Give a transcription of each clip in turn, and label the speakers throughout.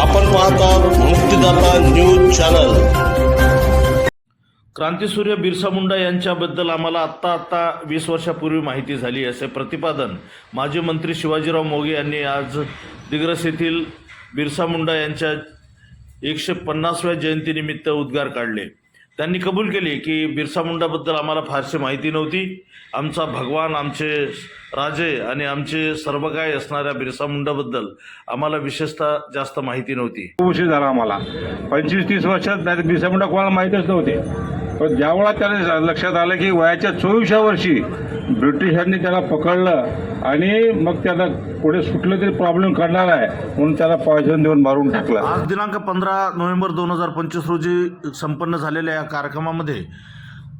Speaker 1: आपण पाहतात Muktidata news channel.
Speaker 2: क्रांतीसूर्य बिरसा मुंडा यांच्याबद्दल आम्हाला आत्ता आत्ता वीस वर्षापूर्वी माहिती झाली. असे प्रतिपादन माजी मंत्री शिवाजीराव मोगे यांनी आज दिग्रस येथील बिरसा मुंडा यांच्या एकशे पन्नासव्या जयंतीनिमित्त उद्गार काढले. त्यांनी कबूल केले की बिरसा मुंडाबद्दल आम्हाला फारशी माहिती नव्हती. आमचा भगवान आमचे राजे आणि आमचे सर्व काय असणाऱ्या बिरसा मुंडाबद्दल आम्हाला विशेषतः जास्त माहिती नव्हती.
Speaker 3: खूप उशीर झाला आम्हाला. पंचवीस तीस वर्षात बिरसा मुंडा कोणाला माहीतच नव्हते. पण ज्यावेळा त्याला लक्षात आलं की वयाच्या चोवीसव्या वर्षी ब्रिटिशांनी त्याला पकडलं आणि मग त्याला पुढे सुटलं तरी प्रॉब्लेम करणार आहे म्हणून त्याला पॉयझन देऊन मारून टाकलं.
Speaker 2: आज दिनांक पंधरा नोव्हेंबर दोन हजार पंचवीस रोजी संपन्न झालेल्या या कार्यक्रमामध्ये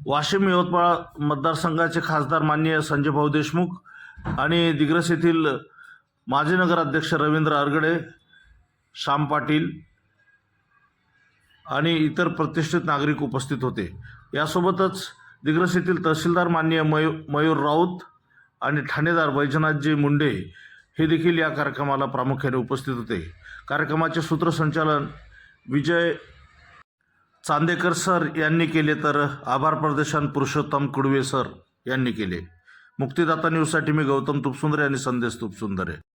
Speaker 2: वाशिम यवतमाळ मतदारसंघाचे खासदार माननीय संजय भाऊ देशमुख आणि दिग्रस येथील माजी नगराध्यक्ष रवींद्र अरगडे श्याम पाटील आणि इतर प्रतिष्ठित नागरिक उपस्थित होते. यासोबतच दिग्रस येथील तहसीलदार माननीय मयू मयूर राऊत आणि ठाणेदार वैजनाथजी मुंडे हे देखील या कार्यक्रमाला प्रामुख्याने उपस्थित होते. कार्यक्रमाचे सूत्रसंचालन विजय चांदेकर सर यांनी केले तर आभार प्रदर्शन पुरुषोत्तम कुडवे सर यांनी केले. मुक्तिदाता न्यूजसाठी मी गौतम तुपसुंदरे आणि संदेश तुपसुंदरे.